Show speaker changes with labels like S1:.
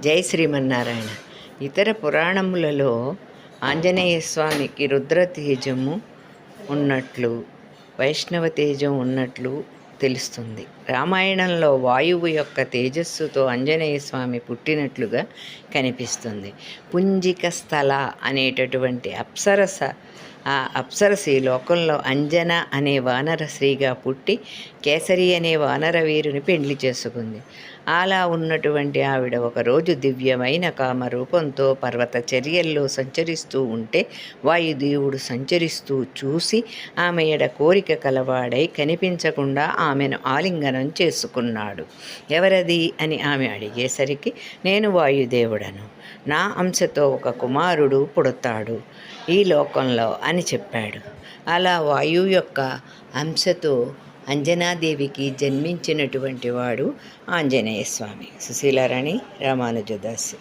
S1: జై శ్రీమన్నారాయణ. ఇతర పురాణములలో ఆంజనేయ స్వామికి రుద్ర తేజము ఉన్నట్లు వైష్ణవ తేజం ఉన్నట్లు తెలుస్తుంది. రామాయణంలో వాయువు యొక్క తేజస్సుతో ఆంజనేయ స్వామి పుట్టినట్లుగా కనిపిస్తుంది. పుంజిక స్థల అనేటటువంటి అప్సరస ఆ అప్సరస ఈ లోకంలో అంజన అనే వానర స్త్రీగా పుట్టి కేసరి అనే వానర వీరుని పెండ్లి చేసుకుంది. అలా ఉన్నటువంటి ఆవిడ ఒకరోజు దివ్యమైన కామ రూపంతో పర్వత చర్యల్లో సంచరిస్తూ ఉంటే వాయుదేవుడు సంచరిస్తూ చూసి ఆమె ఎడ కోరిక కలవాడై కనిపించకుండా ఆమెను ఆలింగనం చేసుకున్నాడు. ఎవరది? అని ఆమె అడిగేసరికి నేను వాయుదేవుడను. నా అంశతో ఒక కుమారుడు పుడతాడు ఈ లోకంలో అని చెప్పాడు. అలా వాయువు యొక్క అంశతో అంజనాదేవికి జన్మించినటువంటి వాడు ఆంజనేయ స్వామి సుశీలారాణి రామానుజదాసి